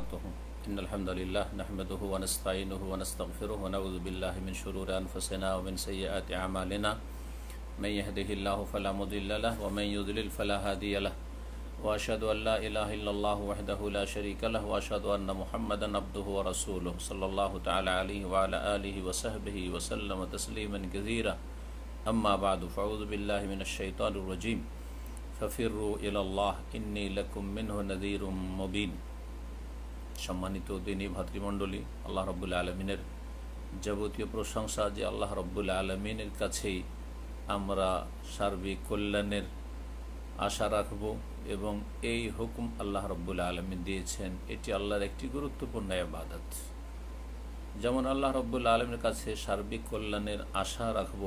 وبركاته. إن الحمد لله نحمده ونستعينه ونستغفره ونعوذ بالله من شرور أنفسنا ومن سيئات أعمالنا. من يهده الله فلا مضل له ومن يضلل فلا هادي له. وأشهد أن لا إله إلا الله وحده لا شريك له وأشهد أن محمدا عبده ورسوله صلى الله تعالى عليه وعلى آله وصحبه وسلم تسليما كثيرا. أما بعد، فأعوذ بالله من الشيطان الرجيم. ففروا إلى الله، إني لكم منه نذير مبين. সম্মানিত দিনী ভাতৃমণ্ডলী, আল্লাহ রব্বুল আলমিনের যাবতীয় প্রশংসা যে আল্লাহ রব্বুল আলমিনের কাছেই আমরা সার্বিক কল্যাণের আশা রাখব এবং এই হুকুম আল্লাহ রব্বুল আলমিন দিয়েছেন। এটি আল্লাহর একটি গুরুত্বপূর্ণ আবাদত যেমন আল্লাহ রব্বুল আলমের কাছে সার্বিক কল্যাণের আশা রাখব,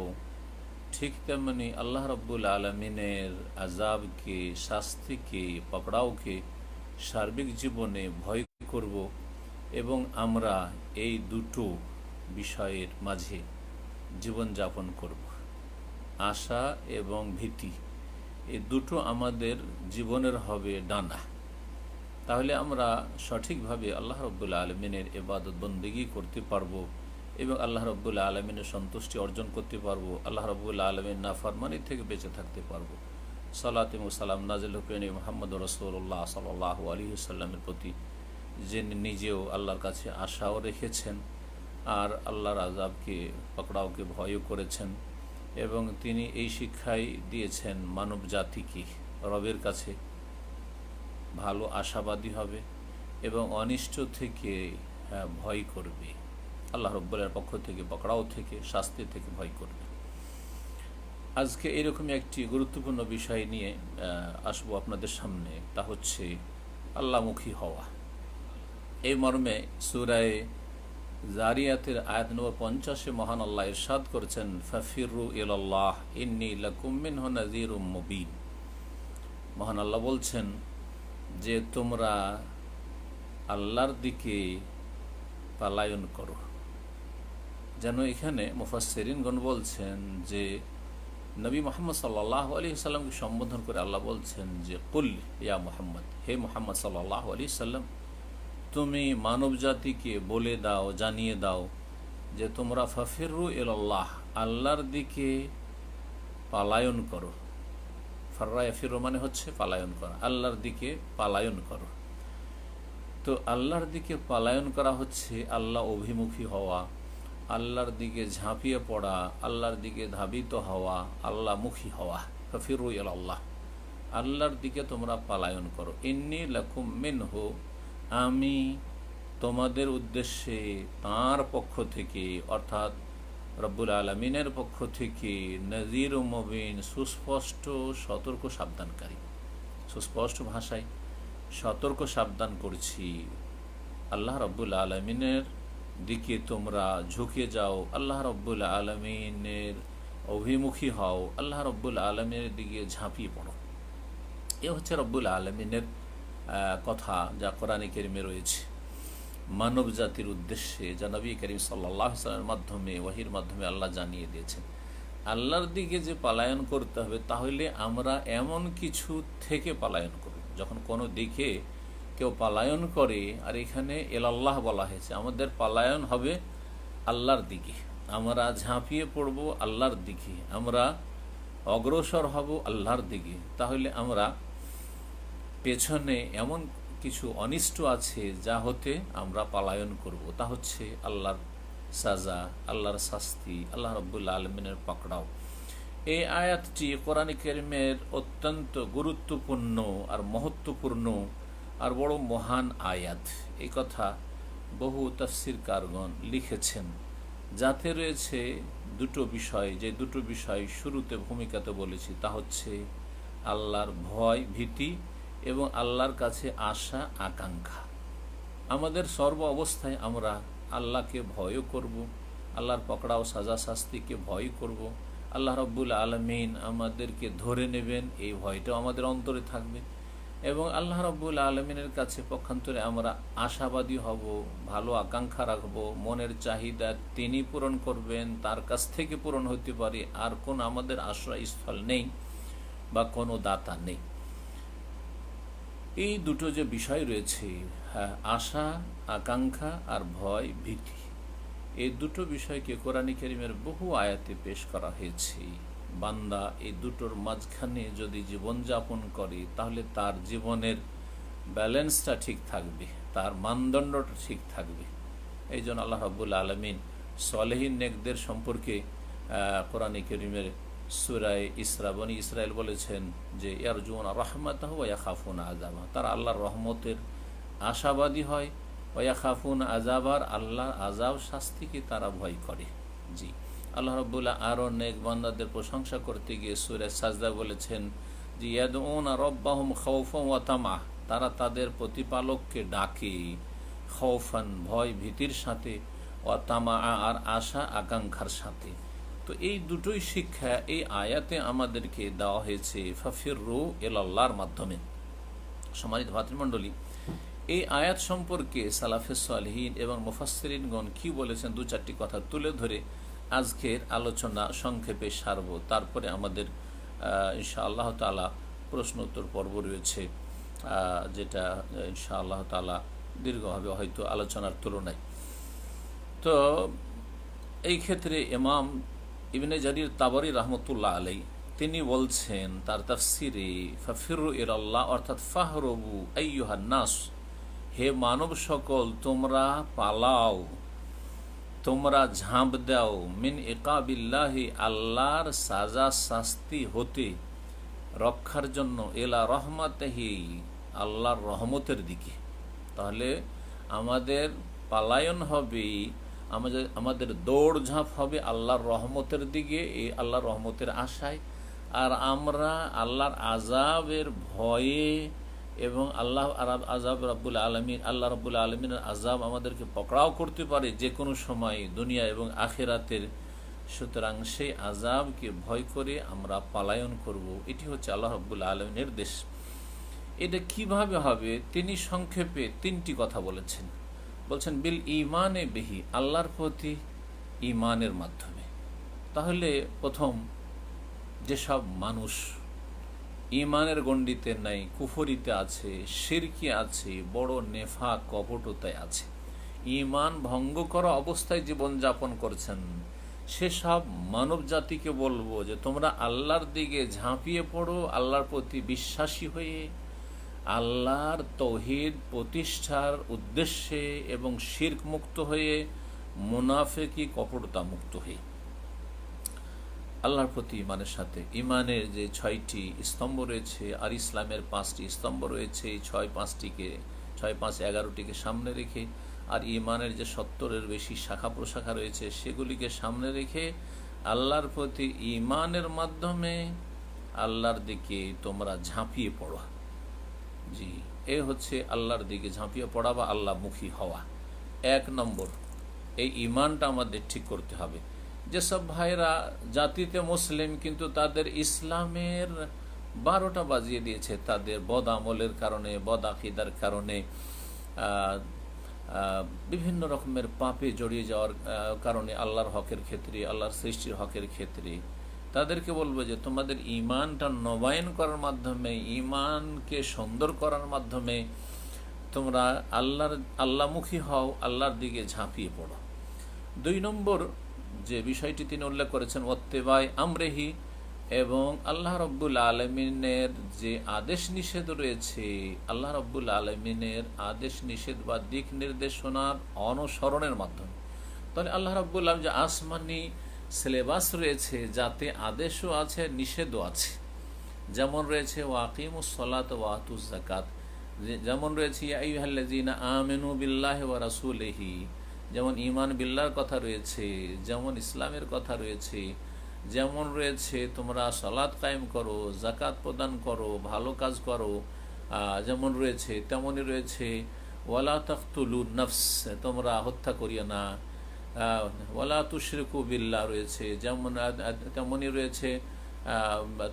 ঠিক তেমনি আল্লাহ রব্বুল আলমিনের আজাবকে শাস্তিকে, পকড়াওকে সার্বিক জীবনে ভয় করব এবং আমরা এই দুটো বিষয়ের মাঝে জীবনযাপন করব। আশা এবং ভীতি এই দুটো আমাদের জীবনের হবে ডানা। তাহলে আমরা সঠিকভাবে আল্লাহ রব্বুল্লা আলমিনের এবাদত বন্দিগি করতে পারব এবং আল্লাহ রব্বুল্লা আলমিনের সন্তুষ্টি অর্জন করতে পারব, আল্লাহ রব্বুল্লা আলমিন নাফরমানি থেকে বেঁচে থাকতে পারব। সালাতিম সালাম নাজিল হুকেন মোহাম্মদ রসুল্লাহ সাল্লাহ আলী সাল্লামের প্রতি যিনি নিজেও আল্লাহর কাছে আশাও রেখেছেন আর আল্লাহর আজাবকে পকড়াওকে ভয়ও করেছেন এবং তিনি এই শিক্ষাই দিয়েছেন মানব জাতিকে রবের কাছে। ভালো আশাবাদী হবে এবং অনিষ্ট থেকে হ্যাঁ, ভয় করবে। আল্লাহ রব্বলের পক্ষ থেকে পকড়াও থেকে শাস্তি থেকে ভয় করবে। আজকে এরকমই একটি গুরুত্বপূর্ণ বিষয় নিয়ে আসব আপনাদের সামনে। তা হচ্ছে আল্লাহমুখী হওয়া। এই মর্মে সুরায় জারিয়াতের আয়াত নম্বর পঞ্চাশে মহান আল্লাহ ইরশাদ করেছেন, ফাফিরু ইল্লাহ ইন্নি লাকুমিন নাজির মুবিন। মহান আল্লাহ বলছেন যে, তোমরা আল্লাহর দিকে পালায়ন করো। যেন এখানে মুফাসেরিনগণ বলছেন যে, নবী মোহাম্মদ সাল্লাহ আলী সাল্লামকে সম্বোধন করে আল্লাহ বলছেন যে, কুল ইয়া মোহাম্মদ, হে মোহাম্মদ সাল্লাহ আলী সাল্লাম তুমি মানব জাতিকে বলে দাও, জানিয়ে দাও যে তোমরা ফাফিরু এল্লাহ আল্লাহর দিকে পালায়ন করো। ফার্রা ফিরো মানে হচ্ছে পালায়ন করা, আল্লাহর দিকে পালায়ন করো। তো আল্লাহর দিকে পালায়ন করা হচ্ছে আল্লাহ অভিমুখী হওয়া, আল্লাহর দিকে ঝাঁপিয়ে পড়া, আল্লাহর দিকে ধাবিত হওয়া আল্লাহমুখী হওয়া। ফিরু আল্লাহ আল্লাহর দিকে তোমরা পালায়ন করো। ইন্নি লাকুম মিনহু আমি তোমাদের উদ্দেশ্যে তার পক্ষ থেকে, অর্থাৎ রব্বুল আলমিনের পক্ষ থেকে নজির ও মবিন সুস্পষ্ট সতর্ক সাবধানকারী। সুস্পষ্ট ভাষায় সতর্ক সাবধান করছি। আল্লাহ রব্বুল আলমিনের দিকে তোমরা ঝুঁকে যাও। আল্লাহ রব্বুল আলমিনের অভিমুখী হও। আল্লাহ রব্বুল আলমিনের দিকে ঝাঁপিয়ে পড়ো। এ হচ্ছে রব্বুল আলমিনের কথা যা কোরআনে কেরিমে রয়েছে। মানব জাতির উদ্দেশ্যে যা নবী করিম সাল্লাহ সাল্লামের মাধ্যমে, ওয়াহির মাধ্যমে আল্লাহ জানিয়ে দিয়েছেন। আল্লাহর দিকে যে পালায়ন করতে হবে, তাহলে আমরা এমন কিছু থেকে পালায়ন করব যখন কোনো দিকে কেউ পালায়ন করে, আর এখানে এল আল্লাহ বলা হয়েছে, আমাদের পালায়ন হবে আল্লাহর দিকে। আমরা ঝাঁপিয়ে পড়ব আল্লাহর দিকে। আমরা অগ্রসর হব আল্লাহর দিকে। তাহলে আমরা পেছনে এমন কিছু অনিষ্ট আছে যা হতে আমরা পালায়ন করব। তা হচ্ছে আল্লাহর সাজা, আল্লাহর শাস্তি, আল্লাহ রব্বুল্লা আলমিনের পাকড়াও। এই আয়াতটি কোরআন করিমের অত্যন্ত গুরুত্বপূর্ণ আর মহত্বপূর্ণ আর বড় মহান আয়াত। এই কথা বহু কারগণ লিখেছেন। যাতে রয়েছে দুটো বিষয়, যে দুটো বিষয় শুরুতে ভূমিকাতে বলেছি, তা হচ্ছে আল্লাহর ভয় ভীতি এবং আল্লাহর কাছে আশা, আকাঙ্ক্ষা। আমাদের সর্ব অবস্থায় আমরা আল্লাহকে ভয়ও করব, আল্লাহর পকড়াও সাজা শাস্তিকে ভয় করব। আল্লাহ রব্বুল আলমিন আমাদেরকে ধরে নেবেন, এই ভয়টাও আমাদের অন্তরে থাকবে। এবং আল্লাহ রব্বুল আলমিনের কাছে পক্ষান্তরে আমরা আশাবাদী হব, ভালো আকাঙ্ক্ষা রাখব, মনের চাহিদা তিনি পূরণ করবেন, তার কাছ থেকে পূরণ হতে পারে, আর কোন আমাদের আশ্রয়স্থল নেই বা কোনো দাতা নেই। এই দুটো যে বিষয় রয়েছে হ্যাঁ আশা, আকাঙ্ক্ষা আর ভয়, ভীতি, এই দুটো বিষয়কে কোরআনী কেরিমের বহু আয়াতে পেশ করা হয়েছে। বান্দা এই দুটোর মাঝখানে যদি জীবনযাপন করে, তাহলে তার জীবনের ব্যালেন্সটা ঠিক থাকবে, তার মানদণ্ডটা ঠিক থাকবে। এই জন্য আল্লাহ রব্বুল আলমিন সলেহীন নেকদের সম্পর্কে কোরআন করিমের সুরায় ইসরাবনী ইসরায়েল বলেছেন যে ইয়ার জুন রহমত ওয়া খাফুন আজাবা তারা আল্লাহর রহমতের আশাবাদী হয়, ওয়া খাফুন আজাবার আল্লাহ আজাব শাস্তিকে তারা ভয় করে। জি। আল্লাহ রব্বুল্লাহ আরও নেক বান্দাদের প্রশংসা করতে গিয়ে সুরে সাজদা বলেছেন যে, ইয়াদউন রব্বাহুম খৌফম ওয়াতামা তারা তাদের প্রতিপালককে ডাকে খৌফান ভয় ভীতির সাথে অতামা আর আশা আকাঙ্ক্ষার সাথে। তো এই দুটোই শিক্ষা এই আয়াতে আমাদেরকে দেওয়া হয়েছে ফাফির রু এল্লাহর মাধ্যমে। সমাজিত ভাতৃমণ্ডলী, এই আয়াত সম্পর্কে সালাফেসলহীন এবং মুফাসরিনগণ কি বলেছেন দু চারটি কথা তুলে ধরে আজকের আলোচনা সংক্ষেপে সারব। তারপরে আমাদের ইনশা আল্লাহ তালা প্রশ্ন উত্তর পর্ব রয়েছে যেটা ইনশা আল্লাহ তালা দীর্ঘ হবে হয়তো আলোচনার তুলনায়। তো এই ক্ষেত্রে ইমাম ইবনে জারির তাবরি রহমতুল্লাহ আলাই তিনি বলছেন, তার তাফসিরে, ফাফিরু আল্লাহ অর্থাৎ ফাহরবু নাস, হে মানব সকল, তোমরা পালাও, তোমরা ঝাঁপ দাও, মিন একাবিল্লাহি আল্লাহর সাজা শাস্তি হতে, রক্ষার জন্য এলা রহমাতেহি আল্লাহর রহমতের দিকে। তাহলে আমাদের পালায়ন হবে আমাদের আমাদের দৌড় ঝাঁপ হবে আল্লাহর রহমতের দিকে, এই আল্লাহর রহমতের আশায়। আর আমরা আল্লাহর আজাবের ভয়ে এবং আল্লাহ আরব আজাব রাব্বুল আলমিন, আল্লাহ রব্বুল আলমিনের আজাব আমাদেরকে পকড়াও করতে পারে যে কোনো সময়, দুনিয়া এবং আখেরাতের। সুতরাং সেই আজাবকে ভয় করে আমরা পালায়ন করব। এটি হচ্ছে আল্লাহ রব্বুল আলমিনের দেশ। এটা কীভাবে হবে? তিনি সংক্ষেপে তিনটি কথা বলেছেন। বলছেন, বিল ইমানে বেহি, আল্লাহর প্রতি ইমানের মাধ্যমে। তাহলে প্রথম, যেসব মানুষ ইমানের গণ্ডিতে নাই, কুফরিতে আছে সিরকি আছে, বড় নেফা কপটতায় আছে ইমান ভঙ্গ করা অবস্থায় জীবনযাপন করছেন, সেসব মানব জাতিকে বলব যে তোমরা আল্লাহর দিকে ঝাঁপিয়ে পড়ো, আল্লাহর প্রতি বিশ্বাসী হয়ে আল্লাহর তৌহিদ প্রতিষ্ঠার উদ্দেশ্যে এবং শির্ক মুক্ত হয়ে মুনাফেকি কপটতা মুক্ত হয়ে। আল্লাহর প্রতি ইমানের সাথে। ইমানের যে ছয়টি স্তম্ভ রয়েছে আর ইসলামের পাঁচটি স্তম্ভ রয়েছে ছয় পাঁচটিকে, ছয় পাঁচ এগারোটিকে সামনে রেখে আর ইমানের যে সত্তরের বেশি শাখা প্রশাখা রয়েছে, সেগুলিকে সামনে রেখে আল্লাহর প্রতি ইমানের মাধ্যমে আল্লাহর দিকে তোমরা ঝাঁপিয়ে পড়ো। জি, এ হচ্ছে আল্লাহর দিকে ঝাঁপিয়ে পড়া বা আল্লাহমুখী হওয়া। এক নম্বর, এই ইমানটা আমাদের ঠিক করতে হবে। যেসব ভাইরা জাতিতে মুসলিম, কিন্তু তাদের ইসলামের বারোটা বাজিয়ে দিয়েছে তাদের বদ আমলের কারণে, বদ আকিদার কারণে বিভিন্ন রকমের পাপে জড়িয়ে যাওয়ার কারণে আল্লাহর হকের ক্ষেত্রে, আল্লাহর সৃষ্টির হকের ক্ষেত্রে। তাদেরকে বলব যে তোমাদের ইমানটা নবায়ন করার মাধ্যমে ইমানকে সুন্দর করার মাধ্যমে তোমরা আল্লাহর আল্লামুখী হও, আল্লাহর দিকে ঝাঁপিয়ে পড়ো। দুই নম্বর যে বিষয়টি তিনি উল্লেখ করেছেন ওত্তেবাই আমরেহি এবং আল্লাহ রব্বুল আলমিনের যে আদেশ নিষেধ রয়েছে, আল্লাহ রব্বুল আলমিনের আদেশ নিষেধ বা দিক নির্দেশনার অনুসরণের মাধ্যমে। তাহলে আল্লাহ রব্বুল আলম যে আসমানি সিলেবাস রয়েছে, যাতে আদেশও আছে, নিষেধও আছে। যেমন রয়েছে ওয়াকিম সলাত ওয়াতুজ জাকাত যেমন রয়েছে আমেনু বিল্লাহ ওয়া রাসুলহি। যেমন ইমান বিল্লার কথা রয়েছে। যেমন, ইসলামের কথা রয়েছে। যেমন রয়েছে, তোমরা সলাদ কায়েম করো জাকাত প্রদান করো, ভালো কাজ করো। যেমন রয়েছে, তেমনই রয়েছে, ওয়ালা তখতুলু নফস। তোমরা হত্যা করিও না। ওয়ালা তুশরিকু বিল্লা রয়েছে, যেমন তেমনই রয়েছে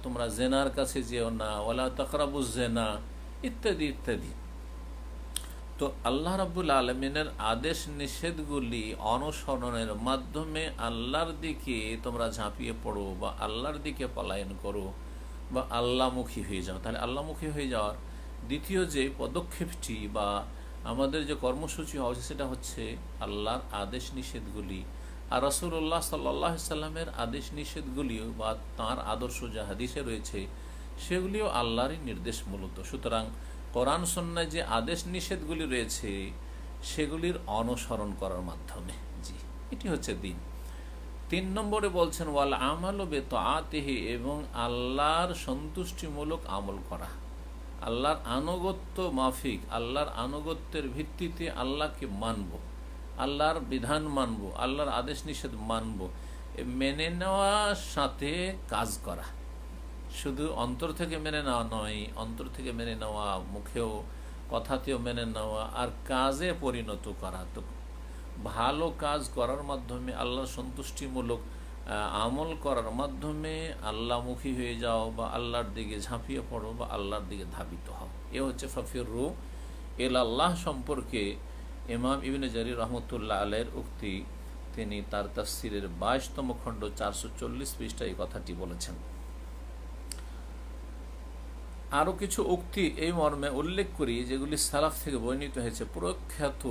তোমরা জেনার কাছে যেও না, ওয়ালা তকরাবুজ জেনা, ইত্যাদি ইত্যাদি। তো আল্লাহ রাবুল আলমিনের আদেশ নিষেধগুলি অনুসরণের মাধ্যমে আল্লাহর দিকে তোমরা ঝাঁপিয়ে পড়ো বা আল্লাহর দিকে পলায়ন করো বা আল্লাহমুখী হয়ে যাও। তাহলে আল্লাহমুখী হয়ে যাওয়ার দ্বিতীয় যে পদক্ষেপটি বা আমাদের যে কর্মসূচি হওয়া উচিত সেটা হচ্ছে আল্লাহর আদেশ নিষেধগুলি। আর রসুল্লাহ সাল্লাহ সাল্লামের আদেশ নিষেধগুলিও বা তাঁর আদর্শ যা হাদিসে রয়েছে, সেগুলিও আল্লাহরই নির্দেশ মূলত। সুতরাং কোরআন সন্ন্যায় যে আদেশ নিষেধগুলি রয়েছে, সেগুলির অনুসরণ করার মাধ্যমে। জি, এটি হচ্ছে দিন। তিন নম্বরে বলছেন, ওয়াল আমাল বেত আতেহি এবং আল্লাহর সন্তুষ্টিমূলক আমল করা। আল্লাহর আনুগত্য মাফিক, আল্লাহর আনুগত্যের ভিত্তিতে আল্লাহকে মানব, আল্লাহর বিধান মানব, আল্লাহর আদেশ নিষেধ মানব মেনে নেওয়ার সাথে কাজ করা। শুধু অন্তর থেকে মেনে নেওয়া নয়, অন্তর থেকে মেনে নেওয়া, মুখেও কথাতেও মেনে নেওয়া আর কাজে পরিণত করা। তো ভালো কাজ করার মাধ্যমে আল্লাহর সন্তুষ্টিমূলক আমল করার মাধ্যমে আল্লাহমুখী হয়ে যাও বা আল্লাহর দিকে ঝাঁপিয়ে পড়ো বা আল্লাহর দিকে ধাবিত হও। এ হচ্ছে ফফির রু এল আল্লাহ সম্পর্কে ইমাম ইবিন জারি রহমতুল্লাহ আলের উক্তি, তিনি তার তাফসিরের বাইশতম খণ্ড চারশো চল্লিশ পৃষ্ঠা এই কথাটি বলেছেন। আরও কিছু উক্তি এই মর্মে উল্লেখ করি, যেগুলি সালাফ থেকে বর্ণিত হয়েছে। প্রখ্যাত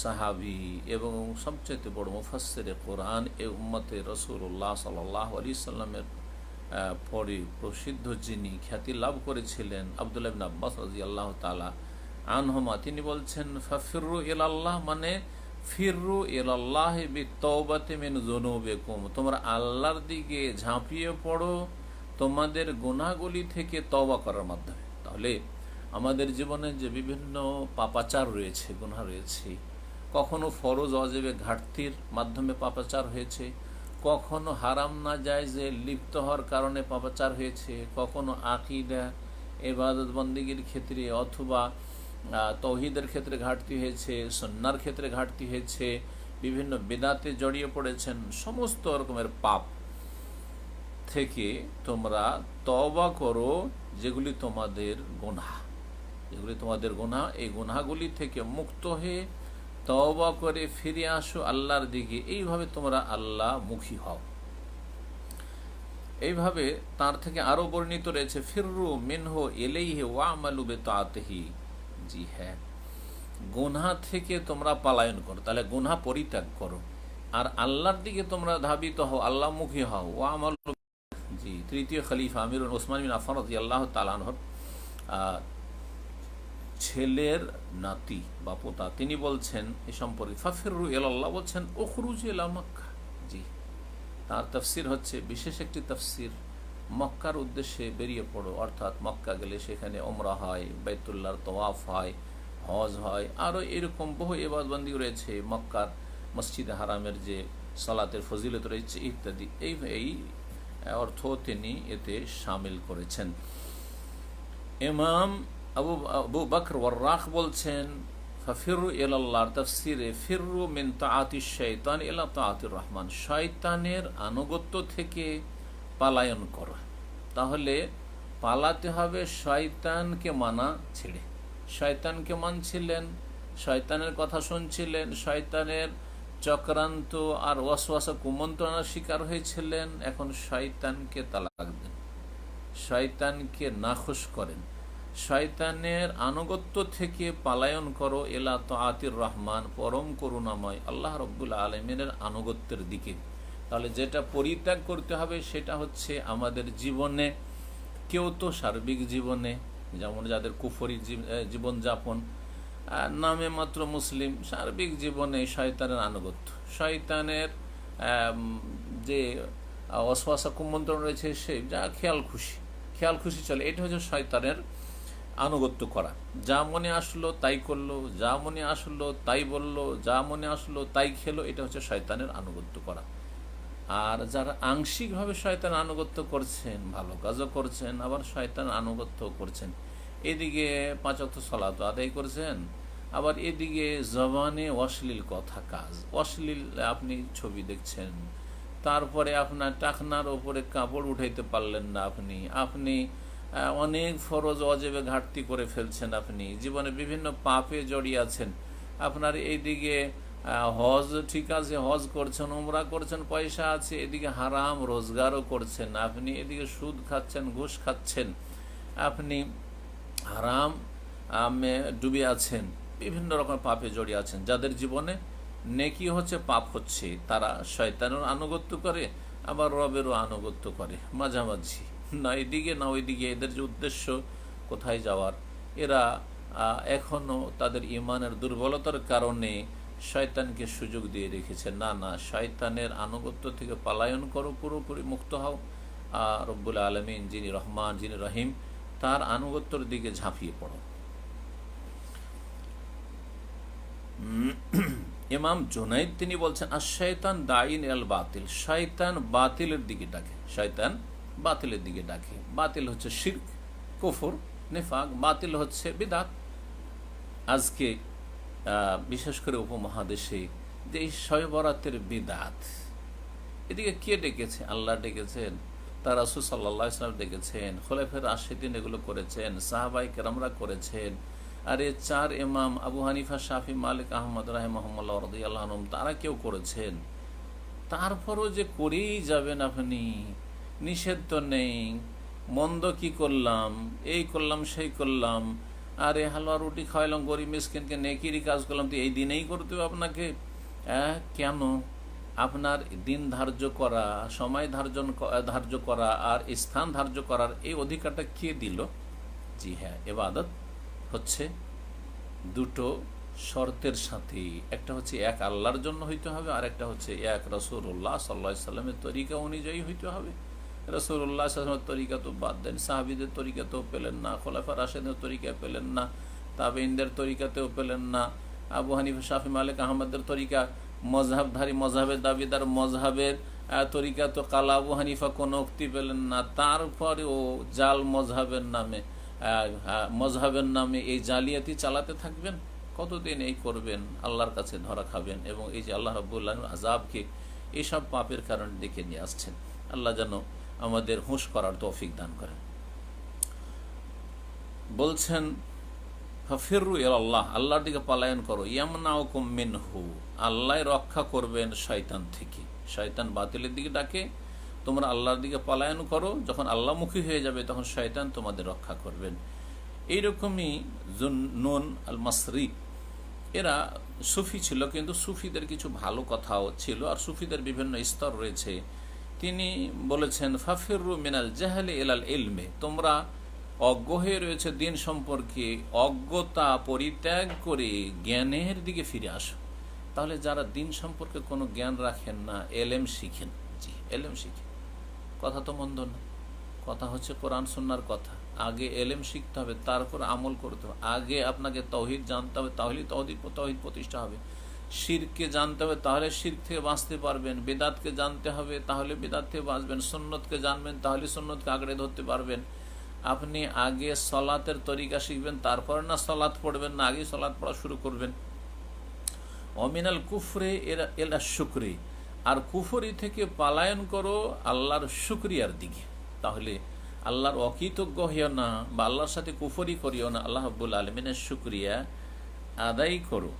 সাহাবি এবং সবচাইতে বড় মুফাসের কোরআন এ উম্মতে রসুল্লাহ সাল্লাহ আলি সাল্লামের পরে প্রসিদ্ধ যিনি খ্যাতি লাভ করেছিলেন আবদুল্লাহ আব্বাস রাজি আল্লাহ তালা আনহমা, তিনি বলছেন ফাফিরু এল আল্লাহ মানে ফিররু এল আল্লাহ তৌবাতে মেন জনুবেকুম তোমরা আল্লাহর দিকে ঝাঁপিয়ে পড়ো তোমাদের গুণাগুলি থেকে তবা করার মাধ্যমে। তাহলে আমাদের জীবনে যে বিভিন্ন পাপাচার রয়েছে গুণা রয়েছে, কখনো ফরজ, অজেবে ঘাটতির মাধ্যমে পাপাচার হয়েছে, কখনো হারাম না যায় যে লিপ্ত হওয়ার কারণে পাপাচার হয়েছে, কখনো আকিদা, এবাদত বন্দিগির ক্ষেত্রে অথবা তৌহিদের ক্ষেত্রে ঘাটতি হয়েছে সন্ন্যার ক্ষেত্রে ঘাটতি হয়েছে, বিভিন্ন বেদাতে জড়িয়ে পড়েছেন, সমস্ত রকমের পাপ থেকে তোমরা তবা করো যেগুলি তোমাদের গোনা যেগুলি তোমাদের গোনা এই গোনাগুলি থেকে মুক্ত হয়ে তবা করে ফিরে আসো আল্লাহর দিকে। এইভাবে তোমরা আল্লাহ মুখী হও। এইভাবে তার থেকে আরও বর্ণিত রয়েছে, ফিররু মিনহো এলেইহে ওয়ামালুবে তাতেহি জি হ্যাঁ গুনহা থেকে তোমরা পালায়ন করো, তাহলে গুনহা পরিত্যাগ করো। আর আল্লাহর দিকে তোমরা ধাবিত হও আল্লাহমুখী হও। ও আমল জি তৃতীয় খলিফা আমির ওসমান বিন আফান রাজি আল্লাহ তালানহর ছেলের নাতি বা পোতা তিনি বলছেন এ সম্পর্কে ফাফিরু এল্লাহ বলছেন ওখরুজ এলা মক্কা। জি। তার তফসির হচ্ছে, বিশেষ একটি তফসির, মক্কার উদ্দেশ্যে বেরিয়ে পড়ো। অর্থাৎ মক্কা গেলে সেখানে ওমরা হয়, বাইতুল্লাহর তোয়াফ হয়, হজ হয়। আরও এরকম বহু এবাদবন্দি রয়েছে মক্কার মসজিদ হারামের যে সালাতের ফজিলত রয়েছে, ইত্যাদি। এই এই অর্থ তিনি এতে সামিল করেছেন। ইমাম আবু আবু বকর ওয়ার্রাখ বলছেন তফসিরে ফিরু মিন তাআতি ইলা তাআতির রহমান শয়তানের আনুগত্য থেকে পালায়ন করা। তাহলে পালাতে হবে শয়তানকে মানা ছেড়ে। শয়তানকে মানছিলেন, শয়তানের কথা শুনছিলেন, শয়তানের চক্রান্ত আর ওয়াসওয়াসা কুমন্ত্রণার শিকার হয়েছিলেন। এখন শয়তানকে তালাক দেন। শয়তানকে নাখোশ করেন। শয়তানের আনুগত্য থেকে পালায়ন করো এলা তো আতির রহমান, পরম করুণাময় আল্লাহ রব্বুল আলমিনের আনুগত্যের দিকে। তাহলে যেটা পরিত্যাগ করতে হবে সেটা হচ্ছে আমাদের জীবনে কেউ তো সার্বিক জীবনে, যেমন যাদের কুফরি জীবনযাপন নামে মাত্র মুসলিম। সার্বিক জীবনে শয়তানের আনুগত্য। শয়তানের যে অশ্বাসা কুমন্ত্রণ রয়েছে সে, যা খেয়াল খুশি। খেয়াল খুশি চলে। এটা হচ্ছে শয়তানের আনুগত্য করা। যা মনে আসলো তাই করল, যা মনে আসলো তাই বলল, যা মনে আসলো তাই খেলো, এটা হচ্ছে শয়তানের আনুগত্য করা। আর যারা আংশিকভাবে শয়তান আনুগত্য করছেন, ভালো কাজও করছেন, আবার শয়তান আনুগত্য করছেন। এদিকে পাঁচ পাঁচক সলাত আদায় করছেন আবার এদিকে জবানে অশ্লীল কথা কাজ। অশ্লীল আপনি ছবি দেখছেন, তারপরে আপনার টাকনার ওপরে কাপড় উঠাইতে পারলেন না আপনি। আপনি অনেক ফরজ অজেবে ঘাটতি করে ফেলছেন আপনি। জীবনে বিভিন্ন পাপে জড়িয়ে আছেন। আপনার এইদিকে হজ ঠিক আছে, হজ করছেন, উমরা করছেন, পয়সা আছে, এদিকে হারাম রোজগারও করছেন আপনি, এদিকে সুদ খাচ্ছেন, ঘুষ খাচ্ছেন। আপনি হারাম ডুবে আছেন। বিভিন্ন রকম পাপে জড়িয়ে আছেন। যাদের জীবনে নেকি হচ্ছে, পাপ হচ্ছে, তারা শয়তানের আনুগত্য করে, আবার রবেরও আনুগত্য করে। মাঝামাঝি। না এদিকে, না ওইদিকে। এদের যে উদ্দেশ্য কোথায় যাওয়ার? এরা এখনও তাদের ইমানের দুর্বলতার কারণে শয়তানকে সুযোগ দিয়ে রেখেছে। না না, শয়তানের আনুগত্য থেকে পালায়ন করো, পুরোপুরি মুক্ত হও। রব্বুল আলমিন যিনি রহমান, যিনি রহিম, তার আনুগত্যর দিকে ঝাঁপিয়ে পড়ো। ইমাম জুনাইদ তিনি বলছেন আর শয়তান দাইন আল বাতিল। শয়তান বাতিলের দিকে ডাকে। শয়তান বাতিলের দিকে ডাকে। বাতিল হচ্ছে শির্ক, কুফর, নেফাক। বাতিল হচ্ছে বিদাত। আজকে বিশেষ করে উপমহাদেশে যে এই শয়বরাতের বিদাত, এদিকে কে ডেকেছে? আল্লাহ ডেকেছেন, তার রাসুল সাল্লাহ ইসলাম ডেকেছেন খোলাফের আশিদিন এগুলো করেছেন সাহাবাই কেরামরা করেছেন। আর এ চার এমাম আবু হানিফা, শাফি, মালিক, আহমদ রাহেমহম্মল্লা রদি আল্লাহনম তারা কেউ করেছেন? তারপরও যে করেই যাবেন আপনি, নিষেধ তো নেই। মন্দ কি করলাম? এই করলাম, সেই করলাম। আরে, হালুয়া রুটি খাওয়াইলাম, গরিব মিসকিনকে নেকিরি কাজ করলাম, তো এই দিনেই করতে হবে আপনাকে? কেন? আপনার দিন ধার্য করা, সময় ধার্য ধার্য করা আর স্থান ধার্য করার এই অধিকারটা কে দিল? জি হ্যাঁ এবাদত হচ্ছে দুটো শর্তের সাথে। একটা হচ্ছে এক আল্লাহর জন্য হইতে হবে, আর একটা হচ্ছে এক রসুল্লাহ সাল্লা সাল্লামের তরিকা অনুযায়ী হইতে হবে। রসুল্লাহ সাল্লামের তরিকা তো বাদ দেন, সাহাবিদের তরিকাতেও পেলেন না, খোলাফা রাশেদের তরিকা পেলেন না তাবেইনদের তরিকাতেও পেলেন না, আবু হানিফ, শাফি, মালিক, আহমদের তরিকা মজহাবধারী মজহাবের দাবিদার মজহাবের তরিকা তো কালা আবু হানিফা কোনো উক্তি পেলেন না। তারপরেও জাল মজহাবের নামে মজহাবের নামে এই জালিয়াতি চালাতে থাকবেন, কতদিন এই করবেন, আল্লাহর কাছে ধরা খাবেন এবং এই যে আল্লাহ রবুল্লাহ আজাবকে এইসব পাপের কারণে ডেকে নিয়ে আসছেন। আল্লাহ যেন আমাদের হুঁশ করার তৌফিক দান করেন। বলছেন ফিরু আল্লাহ আল্লাহর দিকে পালায়ন করো। ইয়ামনাও কুমিন হু আল্লাহ রক্ষা করবেন শয়তান থেকে। শয়তান বাতিলের দিকে ডাকে তোমরা আল্লাহর দিকে পলায়ন করো, যখন আল্লাহমুখী হয়ে যাবে তখন শয়তান তোমাদের রক্ষা করবেন। এইরকমই নুন আল মাসরি এরা সুফি ছিল, কিন্তু সুফিদের কিছু ভালো কথাও ছিল, আর সুফিদের বিভিন্ন স্তর রয়েছে। তিনি বলেছেন ফাফিরু মিনাল জাহালে এলাল এলমে তোমরা অজ্ঞ হয়ে রয়েছে দিন সম্পর্কে, অজ্ঞতা পরিত্যাগ করে জ্ঞানের দিকে ফিরে আসো। তাহলে যারা দিন সম্পর্কে কোনো জ্ঞান রাখেন না এলএম শিখেন। জি এলএম শিখেন। কথা তো মন্দ না। কথা হচ্ছে কোরআন সন্ন্যার কথা। আগে এলেম শিখতে হবে, তারপর আমল করতে হবে। আগে আপনাকে তহিদ জানতে হবে তাহলে তহিদ তহিদ প্রতিষ্ঠা হবে। শিরকে জানতে হবে, তাহলে শির থেকে বাঁচতে পারবেন। বেদাতকে জানতে হবে, তাহলে বেদাত থেকে বাঁচবেন। সন্ন্যতকে জানবেন, তাহলে সন্ন্যতকে আঁকড়ে ধরতে পারবেন। আপনি আগে সলাতের তরিকা শিখবেন, তারপরে না সলাৎ পড়বেন, না আগে সলাৎ পড়া শুরু করবেন। অমিনাল কুফরে এরা এলা শুক্রে। আর কুফরি থেকে পালায়ন করো আল্লাহর শুক্রিয়ার দিকে। তাহলে আল্লাহর অকৃতজ্ঞ হইও না বা আল্লাহর সাথে কুফরি করিও না। আল্লাহ আব্বুল আলমিনের শুক্রিয়া আদায় করো।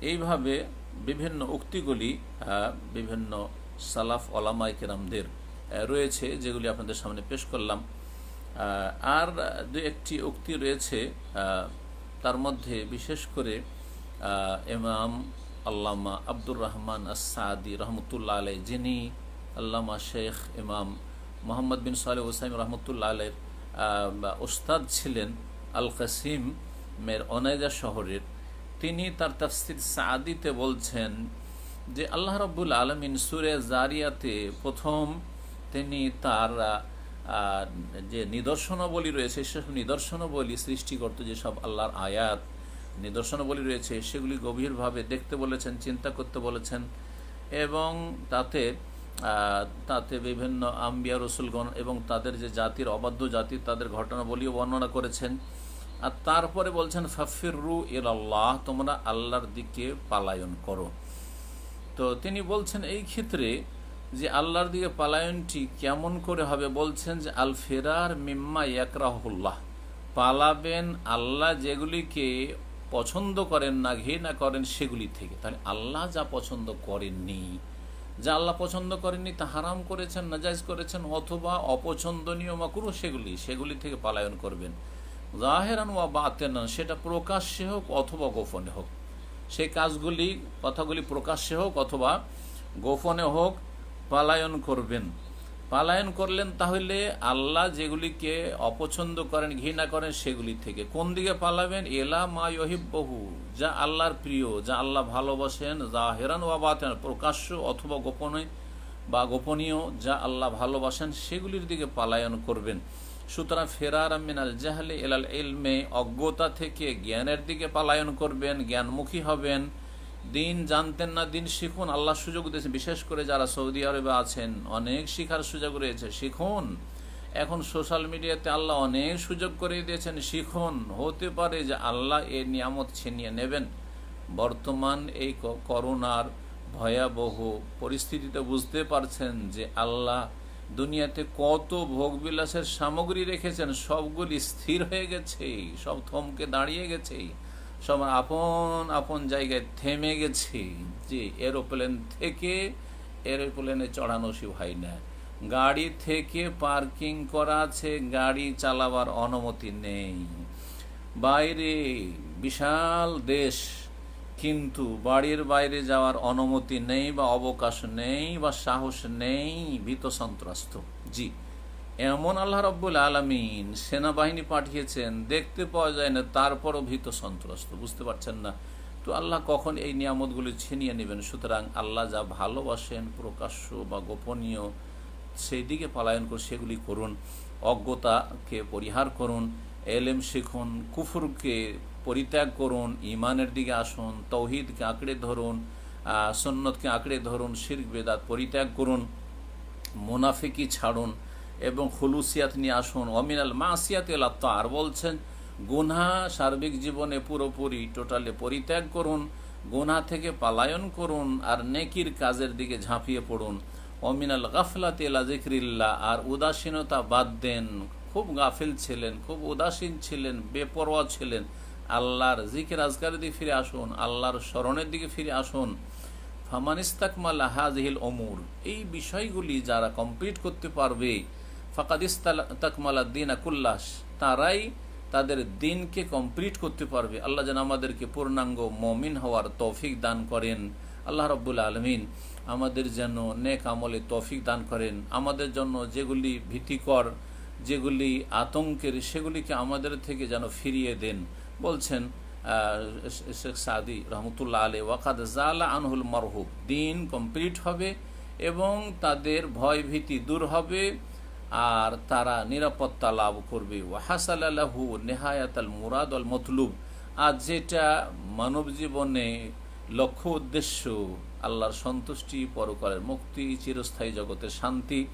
এইভাবে বিভিন্ন উক্তিগুলি বিভিন্ন সালাফ ওলামাই কেরামদের রয়েছে, যেগুলি আপনাদের সামনে পেশ করলাম। আর দু একটি উক্তি রয়েছে তার মধ্যে বিশেষ করে ইমাম আল্লামা আব্দুর রহমান আসাদি রহমতুল্লাহ আলাই যিনি আল্লামা শেখ ইমাম মোহাম্মদ বিন সালেহ ওসাইম রহমতুল্লাহ আলের ওস্তাদ ছিলেন আল কাসিম মের অনাইজা শহরের। তিনি তার তাফসির সাদিতে বলছেন যে, আল্লাহ রব্বুল আলমিন সুরে জারিয়াতে প্রথম তিনি তার যে নিদর্শনাবলী রয়েছে, সেসব নিদর্শনাবলী সৃষ্টিকর্ত যেসব আল্লাহর আয়াত নিদর্শনাবলী রয়েছে, সেগুলি গভীরভাবে দেখতে বলেছেন, চিন্তা করতে বলেছেন এবং তাতে তাতে বিভিন্ন আম্বিয়া রসুলগণ এবং তাদের যে জাতির অবাধ্য জাতি, তাদের ঘটনাবলীও বর্ণনা করেছেন। আর তারপরে বলছেন ফাফির রু এল আল্লাহ তোমরা আল্লাহর দিকে পালায়ন করো। তো তিনি বলছেন এই ক্ষেত্রে যে আল্লাহর দিকে পালায়নটি কেমন করে হবে, বলছেন যে, আল ফেরার মিম্মা ইয়াকরাহুল্লাহ, পালাবেন আল্লাহ যেগুলিকে পছন্দ করেন না, ঘৃণা করেন সেগুলি থেকে। তাহলে আল্লাহ যা পছন্দ করেননি, যা আল্লাহ পছন্দ করেননি তা হারাম করেছেন নাজাইজ করেছেন, অথবা অপছন্দনীয় মাকুরু সেগুলি সেগুলি থেকে পালায়ন করবেন। জাহেরান ওয়া বাতেন সেটা প্রকাশ্যে হোক অথবা গোপনে হোক। সেই কাজগুলি, কথাগুলি প্রকাশ্যে হোক অথবা গোপনে হোক পালায়ন করবেন। পালায়ন করলেন তাহলে আল্লাহ যেগুলিকে অপছন্দ করেন, ঘৃণা করেন, সেগুলি থেকে। কোন দিকে পালাবেন? এলা মা বহু যা আল্লাহর প্রিয়, যা আল্লাহ ভালোবাসেন যা হেরান বাতেন প্রকাশ্য অথবা গোপনে বা গোপনীয়, যা আল্লাহ ভালোবাসেন, সেগুলির দিকে পালায়ন করবেন। সুতরাং ফেরার মিনাল জাহলে এলাল এলমে অজ্ঞতা থেকে জ্ঞানের দিকে পালায়ন করবেন, জ্ঞানমুখী হবেন। দিন জানতেন না, দিন শিখুন, আল্লাহ সুযোগ দিয়েছে। বিশেষ করে যারা সৌদি আরবে আছেন, অনেক শিখার সুযোগ রয়েছে, শিখুন। এখন সোশ্যাল মিডিয়াতে আল্লাহ অনেক সুযোগ করে দিয়েছেন, শিখুন। হতে পারে যে আল্লাহ এ নিয়ামত ছিনিয়ে নেবেন। বর্তমান এই করোনার ভয়াবহ পরিস্থিতিতে বুঝতে পারছেন যে আল্লাহ দুনিয়াতে কত ভোগবিলাসের সামগ্রী রেখেছেন, সবগুলি স্থির হয়ে গেছে সব থমকে দাঁড়িয়ে গেছে সব আপন আপন জায়গায় থেমে গেছে যে এরোপ্লেন থেকে এরোপ্লেনে চড়ানো সে হয় না। গাড়ি থেকে পার্কিং করা আছে, গাড়ি চালাবার অনুমতি নেই। বাইরে বিশাল দেশ, কিন্তু বাড়ির বাইরে যাওয়ার অনুমতি নেই বা অবকাশ নেই বা সাহস নেই, ভীত সন্ত্রস্ত। জি। এমন আল্লাহ রব্বুল আলমিন সেনাবাহিনী পাঠিয়েছেন, দেখতে পাওয়া যায় না, তারপরও ভীত সন্ত্রস্ত, বুঝতে পারছেন না। তো আল্লাহ কখন এই নিয়ামতগুলি ছিনিয়ে নেবেন? সুতরাং আল্লাহ যা ভালোবাসেন, প্রকাশ্য বা গোপনীয় সেই দিকে পালায়ন করে সেগুলি করুন, অজ্ঞতাকে পরিহার করুন, এলেম শিখুন, কুফুরকে পরিত্যাগ করুন ইমানের দিকে আসুন, তৌহিদকে আঁকড়ে ধরুন সন্ন্যতকে আঁকড়ে ধরুন, শির্ক, বেদাত পরিত্যাগ করুন মোনাফিকি ছাড়ুন এবং খুলুসিয়াত নিয়ে আসুন। অমিনাল মাসিয়াত আর বলছেন, গুনহা সার্বিক জীবনে পুরোপুরি, টোটালে পরিত্যাগ করুন গুনা থেকে পালায়ন করুন, আর নেকির কাজের দিকে ঝাঁপিয়ে পড়ুন। অমিনাল গাফলাত এলা জিক্রিল্লা আর উদাসীনতা বাদ দেন। খুব গাফিল ছিলেন, খুব উদাসীন ছিলেন, বেপরোয়া ছিলেন। আল্লাহর জিকির আজকারের দিকে ফিরে আসুন, আল্লাহর স্মরণের দিকে ফিরে আসুন। ফামানিস্তাকমাল হাজহিল অমুর এই বিষয়গুলি যারা কমপ্লিট করতে পারবে ফাকাদিস্তাকমালা দিন আকুল্লাস তারাই তাদের দিনকে কমপ্লিট করতে পারবে। আল্লাহ যেন আমাদেরকে পূর্ণাঙ্গ মমিন হওয়ার তৌফিক দান করেন। আল্লাহ রব্বুল আলমিন আমাদের যেন নেক আমলে তৌফিক দান করেন। আমাদের জন্য যেগুলি ভীতিকর, যেগুলি আতঙ্কের, সেগুলিকে আমাদের থেকে যেন ফিরিয়ে দেন। বলছেন শেখ সাদি রহমতুল্লাহ আলী ওয়াকাদ জালা আনহুল মরহুব। দিন কমপ্লিট হবে এবং তাদের ভয় ভীতি দূর হবে। আর তারা নিরাপত্তা লাভ করবে। ওয়াহাসালাহু নেহায়াত আল মুরাদ আল মতলুব। আর যেটা মানব জীবনে লক্ষ্য উদ্দেশ্য, আল্লাহর সন্তুষ্টি, পরকালের মুক্তি, চিরস্থায়ী জগতের শান্তি,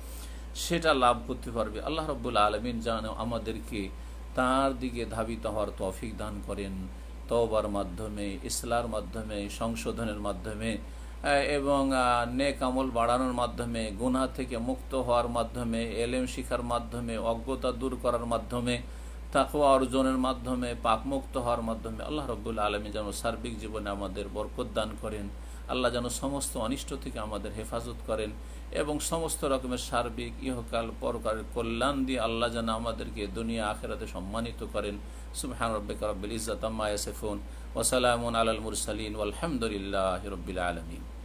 সেটা লাভ করতে পারবে। আল্লাহ রব্বুল আলমিন যেন আমাদেরকে তার দিকে ধাবিত হওয়ার তফিক দান করেন। তওবার মাধ্যমে, ইসলার মাধ্যমে, সংশোধনের মাধ্যমে এবং নেক আমল বাড়ানোর মাধ্যমে গুনা থেকে মুক্ত হওয়ার মাধ্যমে, এলেম শিখার মাধ্যমে, অজ্ঞতা দূর করার মাধ্যমে তাকুয়া অর্জনের মাধ্যমে পাকমুক্ত হওয়ার মাধ্যমে আল্লাহ রবুল্লা আলমী যেন সার্বিক জীবনে আমাদের বরকত দান করেন। আল্লাহ যেন সমস্ত অনিষ্ট থেকে আমাদের হেফাজত করেন এবং সমস্ত রকমের সার্বিক ইহকাল পরকারের কল্যাণ দিয়ে আল্লাহ যেন আমাদেরকে দুনিয়া আখেরাতে সম্মানিত করেন। সুবহান রব্বিক রব্বিল ইজ্জাত আম্মা ইয়াসিফুন। ওয়া সালামুন আলাল মুরসালিন। ওয়ালহামদুলিল্লাহি রব্বিল আলামিন।